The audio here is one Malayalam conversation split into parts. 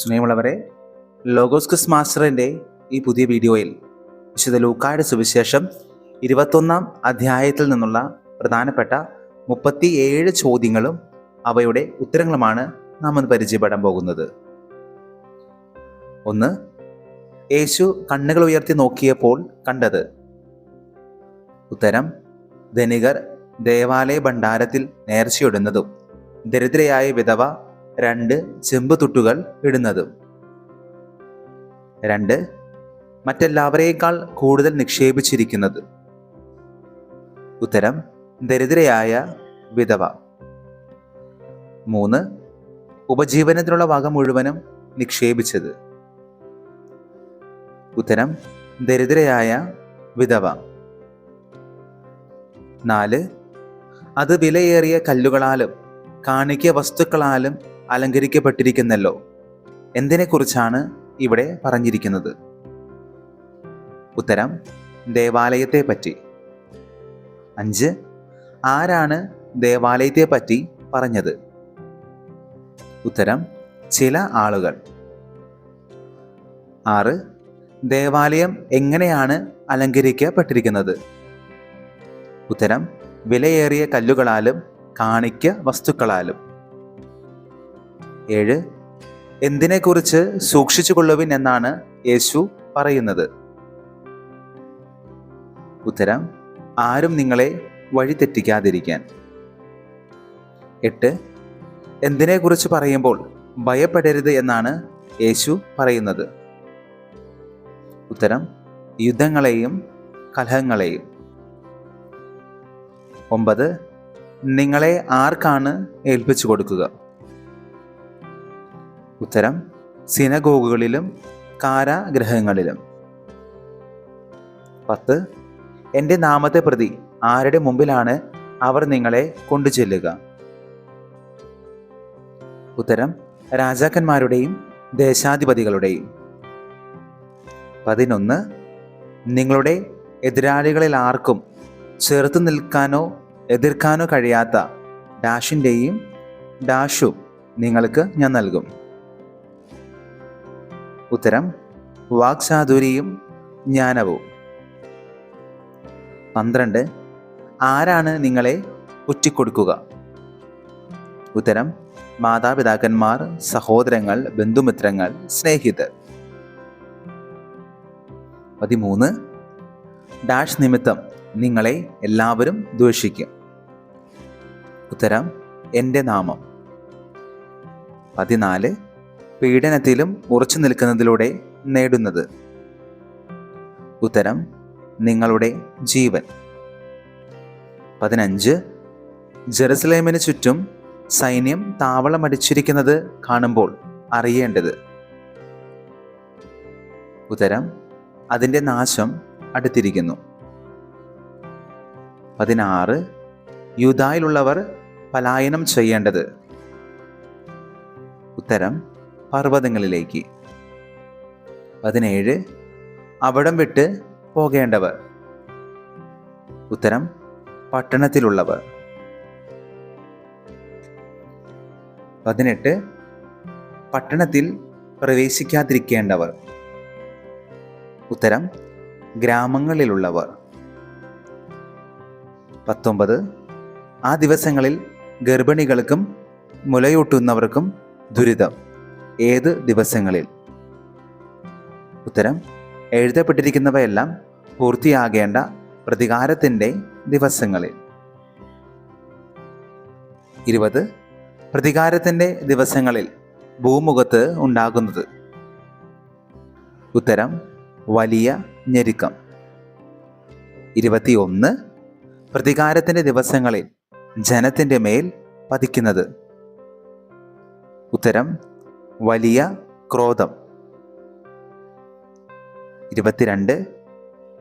സ്നേഹമുള്ളവരെ ലോഗോസ്കസ് മാസ്റ്ററിന്റെ ഈ പുതിയ വീഡിയോയിൽ വിശുദ്ധ ലൂക്കായുടെ സുവിശേഷം ഇരുപത്തൊന്നാം അധ്യായത്തിൽ നിന്നുള്ള പ്രധാനപ്പെട്ട മുപ്പത്തി ഏഴ് ചോദ്യങ്ങളും അവയുടെ ഉത്തരങ്ങളുമാണ് നാം ഇന്ന് പരിചയപ്പെടാൻ പോകുന്നത്. ഒന്ന് യേശു കണ്ണുകൾ ഉയർത്തി നോക്കിയപ്പോൾ കണ്ടത്. ഉത്തരം ധനികർ ദേവാലയ ഭണ്ഡാരത്തിൽ നേർച്ചയിടുന്നതും ദരിദ്രയായ വിധവ രണ്ട് ചെമ്പ് തുട്ടുകൾ ഇടുന്നതും. രണ്ട് മറ്റെല്ലാവരേക്കാൾ കൂടുതൽ നിക്ഷേപിച്ചിരിക്കുന്നത്. ഉത്തരം ദരിദ്രയായ വിധവ. മൂന്ന് ഉപജീവനത്തിനുള്ള വക മുഴുവനും നിക്ഷേപിച്ചത്. ഉത്തരം ദരിദ്രയായ വിധവ. നാല് അത് വിലയേറിയ കല്ലുകളാലും കാണിക്ക വസ്തുക്കളാലും അലങ്കരിക്കപ്പെട്ടിരിക്കുന്നല്ലോ. എന്തിനെക്കുറിച്ചാണ് ഇവിടെ പറഞ്ഞിരിക്കുന്നത്? ഉത്തരം ദേവാലയത്തെ പറ്റി അഞ്ച് ആരാണ് ദേവാലയത്തെ പറ്റി പറഞ്ഞത്? ഉത്തരം ചില ആളുകൾ. ആറ് ദേവാലയം എങ്ങനെയാണ് അലങ്കരിക്കപ്പെട്ടിരിക്കുന്നത്? ഉത്തരം വിലയേറിയ കല്ലുകളാലും കാണിക്ക വസ്തുക്കളാലും. ഏഴ്. എന്തിനെക്കുറിച്ച് സൂക്ഷിച്ചുകൊള്ളുവിൻ എന്നാണ് യേശു പറയുന്നത്. ഉത്തരം ആരും നിങ്ങളെ വഴിതെറ്റിക്കാതിരിക്കാൻ. എട്ട്. എന്തിനെക്കുറിച്ച് പറയുമ്പോൾ ഭയപ്പെടരുത് എന്നാണ് യേശു പറയുന്നത്. ഉത്തരം യുദ്ധങ്ങളെയും കലഹങ്ങളെയും. ഒമ്പത്. നിങ്ങളെ ആർക്കാണ് ഏൽപ്പിച്ചു കൊടുക്കുക? ഉത്തരം സിനഗോഗുകളിലും കാരാഗ്രഹങ്ങളിലും. പത്ത് എന്റെ നാമത്തെ പ്രതി ആരുടെ മുമ്പിലാണ് അവർ നിങ്ങളെ കൊണ്ടു ചെല്ലുക ഉത്തരം രാജാക്കന്മാരുടെയും ദേശാധിപതികളുടെയും. പതിനൊന്ന് നിങ്ങളുടെ എതിരാളികളിൽ ആർക്കും ചെറുത്തു നിൽക്കാനോ എതിർക്കാനോ കഴിയാത്ത ഡാഷിന്റെയും ഡാഷും നിങ്ങൾക്ക് ഞാൻ നൽകും. ഉത്തരം വാക്ചാതുരിയും ജ്ഞാനവും. പന്ത്രണ്ട് ആരാണ് നിങ്ങളെ ഒറ്റിക്കൊടുക്കുക ഉത്തരം മാതാപിതാക്കന്മാർ സഹോദരങ്ങൾ ബന്ധുമിത്രങ്ങൾ സ്നേഹിതർ. പതിമൂന്ന് ഡാഷ് നിമിത്തം നിങ്ങളെ എല്ലാവരും ദ്വേഷിക്കും ഉത്തരം എന്റെ നാമം. പതിനാല് പീഡനത്തിലും ഉറച്ചു നിൽക്കുന്നതിലൂടെ നേടുന്നത്. ഉത്തരം നിങ്ങളുടെ ജീവൻ. പതിനഞ്ച് ജെറുസലേമിന് ചുറ്റും സൈന്യം താവളമടിച്ചിരിക്കുന്നത് കാണുമ്പോൾ അറിയേണ്ടത്. ഉത്തരം അതിന്റെ നാശം അടുത്തിരിക്കുന്നു. പതിനാറ് യുദ്ധായിലുള്ളവർ പലായനം ചെയ്യേണ്ടത്. ഉത്തരം പർവതങ്ങളിലേക്ക്. പതിനേഴ് അവിടം വിട്ട് പോകേണ്ടവർ. ഉത്തരം പട്ടണത്തിലുള്ളവർ. പതിനെട്ട് പട്ടണത്തിൽ പ്രവേശിക്കാതിരിക്കേണ്ടവർ. ഉത്തരം ഗ്രാമങ്ങളിലുള്ളവർ. പത്തൊമ്പത് ആ ദിവസങ്ങളിൽ ഗർഭിണികൾക്കും മുലയൂട്ടുന്നവർക്കും ദുരിതം. ഏത് ദിവസങ്ങളിൽ? ഉത്തരം എഴുതപ്പെട്ടിരിക്കുന്നവയെല്ലാം പൂർത്തിയാകേണ്ട പ്രതികാരത്തിന്റെ ദിവസങ്ങളിൽ. ഇരുപത് പ്രതികാരത്തിന്റെ ദിവസങ്ങളിൽ ഭൂമുഖത്ത് ഉണ്ടാകുന്നത്. ഉത്തരം വലിയ ഞെരുക്കം. ഇരുപത്തിയൊന്ന് പ്രതികാരത്തിന്റെ ദിവസങ്ങളിൽ ജനത്തിന്റെ മേൽ പതിക്കുന്നത്. ഉത്തരം വലിയ ക്രോധം. ഇരുപത്തിരണ്ട്.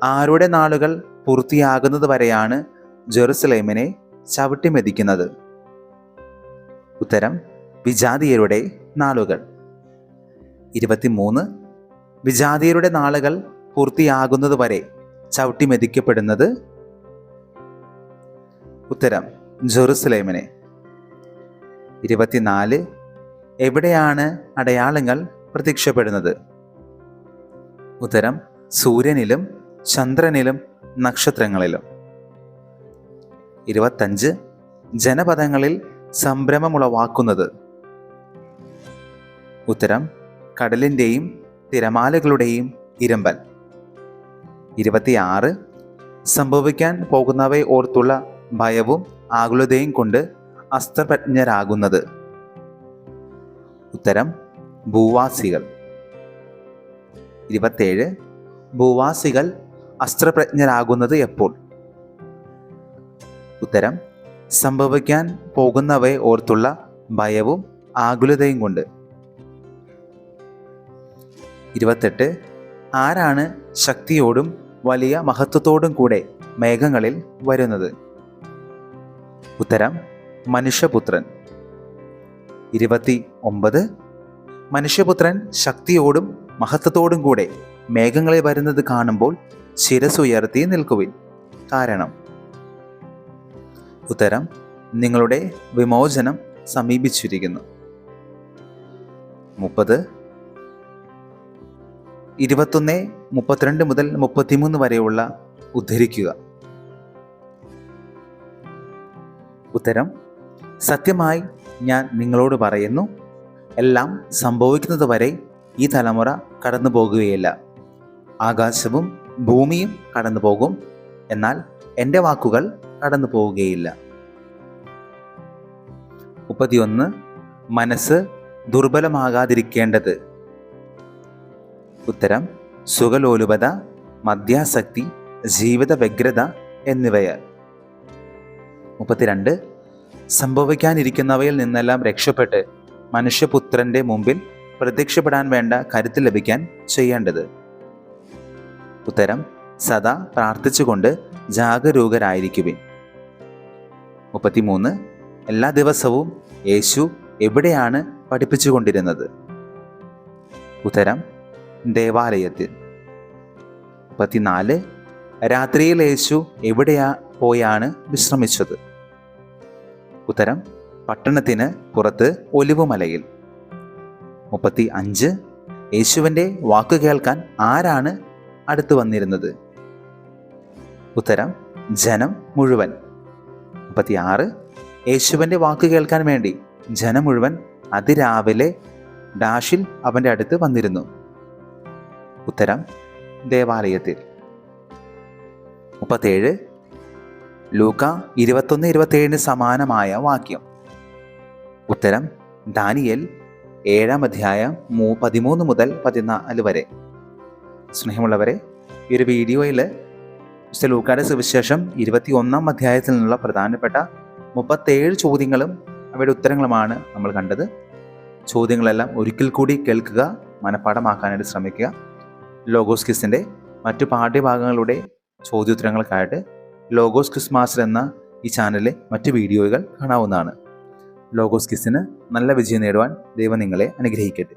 ആരുടെ നാളുകൾ പൂർത്തിയാകുന്നത് വരെയാണ് ജെറുസലേമിനെ ചവിട്ടിമെതിക്കുന്നത് ഉത്തരം വിജാതീയരുടെ നാളുകൾ. ഇരുപത്തിമൂന്ന്. വിജാതീയരുടെ നാളുകൾ പൂർത്തിയാകുന്നത് വരെ ചവിട്ടിമെതിക്കപ്പെടുന്നത് ഉത്തരം ജെറുസലേമിനെ. ഇരുപത്തിനാല്. എവിടെയാണ് അടയാളങ്ങൾ പ്രത്യക്ഷപ്പെടുന്നത്? ഉത്തരം സൂര്യനിലും ചന്ദ്രനിലും നക്ഷത്രങ്ങളിലും. ഇരുപത്തഞ്ച് ജനപദങ്ങളിൽ സംരംഭമുളവാക്കുന്നത് ഉത്തരം കടലിന്റെയും തിരമാലകളുടെയും ഇരമ്പൽ. ഇരുപത്തിയാറ് സംഭവിക്കാൻ പോകുന്നവയെ ഓർത്തുള്ള ഭയവും ആകുലതയും കൊണ്ട് അസ്ത്രപ്രജ്ഞരാകുന്നത്. ഉത്തരം ഭൂവാസികൾ. ഇരുപത്തേഴ് ഭൂവാസികൾ അസ്ത്രപ്രജ്ഞരാകുന്നത് എപ്പോൾ? ഉത്തരം സംഭവിക്കാൻ പോകുന്നവയെ ഓർത്തുള്ള ഭയവും ആകുലതയും കൊണ്ട്. ഇരുപത്തെട്ട് ആരാണ് ശക്തിയോടും വലിയ മഹത്വത്തോടും കൂടെ മേഘങ്ങളിൽ വരുന്നത്? ഉത്തരം മനുഷ്യപുത്രൻ. ഇരുപത്തി ഒമ്പത്. മനുഷ്യപുത്രൻ ശക്തിയോടും മഹത്വത്തോടും കൂടെ മേഘങ്ങളെ വരുന്നത് കാണുമ്പോൾ ശിരസുയർത്തി നിൽക്കുവിൻ. കാരണം ഉത്തരം നിങ്ങളുടെ വിമോചനം സമീപിച്ചിരിക്കുന്നു. മുപ്പത്. ഇരുപത്തൊന്ന് മുപ്പത്തിരണ്ട് മുതൽ മുപ്പത്തിമൂന്ന് വരെയുള്ള ഉദ്ധരിക്കുക. ഉത്തരം സത്യമായി ഞാൻ നിങ്ങളോട് പറയുന്നു. എല്ലാം സംഭവിക്കുന്നത് വരെ ഈ തലമുറ കടന്നു പോകുകയില്ല. ആകാശവും ഭൂമിയും കടന്നു പോകും. എന്നാൽ എന്റെ വാക്കുകൾ കടന്നു പോവുകയില്ല. മുപ്പത്തിയൊന്ന് മനസ്സ് ദുർബലമാകാതിരിക്കേണ്ടത്. ഉത്തരം സുഖലോലുപത മദ്യാസക്തി ജീവിത വ്യഗ്രത എന്നിവയാൽ മുപ്പത്തിരണ്ട് സംഭവിക്കാനിരിക്കുന്നവയിൽ നിന്നെല്ലാം രക്ഷപ്പെട്ട് മനുഷ്യപുത്രന്റെ മുമ്പിൽ പ്രത്യക്ഷപ്പെടാൻ വേണ്ട കരുത്ത് ലഭിക്കാൻ ചെയ്യേണ്ടത്. ഉത്തരം സദാ പ്രാർത്ഥിച്ചുകൊണ്ട് ജാഗരൂകരായിരിക്കുവിൻ. മുപ്പത്തിമൂന്ന് എല്ലാ ദിവസവും യേശു എവിടെയാണ് പഠിപ്പിച്ചുകൊണ്ടിരുന്നത്? ഉത്തരം ദേവാലയത്തിൽ. മുപ്പത്തിനാല് രാത്രിയിൽ യേശു എവിടെയാ പോയാണ് വിശ്രമിച്ചത്? ഉത്തരം പട്ടണത്തിന് പുറത്ത് ഒലിവുമലയിൽ. മുപ്പത്തി അഞ്ച് യേശുവിന്റെ വാക്ക് കേൾക്കാൻ ആരാണ് അടുത്തു വന്നിരുന്നത്? ഉത്തരം ജനം മുഴുവൻ. മുപ്പത്തി ആറ് യേശുവിന്റെ വാക്ക് കേൾക്കാൻ വേണ്ടി ജനം മുഴുവൻ അതിരാവിലെ ഡാഷിൽ അവന്റെ അടുത്ത് വന്നിരുന്നു. ഉത്തരം ദേവാലയത്തിൽ. മുപ്പത്തേഴ്. ലൂക്ക ഇരുപത്തൊന്ന് ഇരുപത്തേഴിന് സമാനമായ വാക്യം. ഉത്തരം ദാനിയൽ ഏഴാം അധ്യായം മൂ പതിമൂന്ന് മുതൽ പതിനാല് വരെ. സ്നേഹമുള്ളവരെ ഈ ഒരു വീഡിയോയിൽ മിസ്റ്റർ ലൂക്കാടെ സുവിശേഷം ഇരുപത്തി ഒന്നാം അധ്യായത്തിൽ നിന്നുള്ള പ്രധാനപ്പെട്ട മുപ്പത്തേഴ് ചോദ്യങ്ങളും അവയുടെ ഉത്തരങ്ങളുമാണ് നമ്മൾ കണ്ടത്. ചോദ്യങ്ങളെല്ലാം ഒരിക്കൽ കൂടി കേൾക്കുക മനഃപ്പാഠമാക്കാനായിട്ട് ശ്രമിക്കുക. ലോഗോസ് കിസിന്റെ മറ്റു പാഠ്യഭാഗങ്ങളുടെ ചോദ്യോത്തരങ്ങൾക്കായിട്ട് ലോഗോസ് ക്വിസ് എന്ന ഈ ചാനലിലെ മറ്റ് വീഡിയോകൾ കാണാവുന്നതാണ്. ലോഗോസ് കിസിന് നല്ല വിജയം നേടുവാൻ ദൈവം നിങ്ങളെ അനുഗ്രഹിക്കട്ടെ.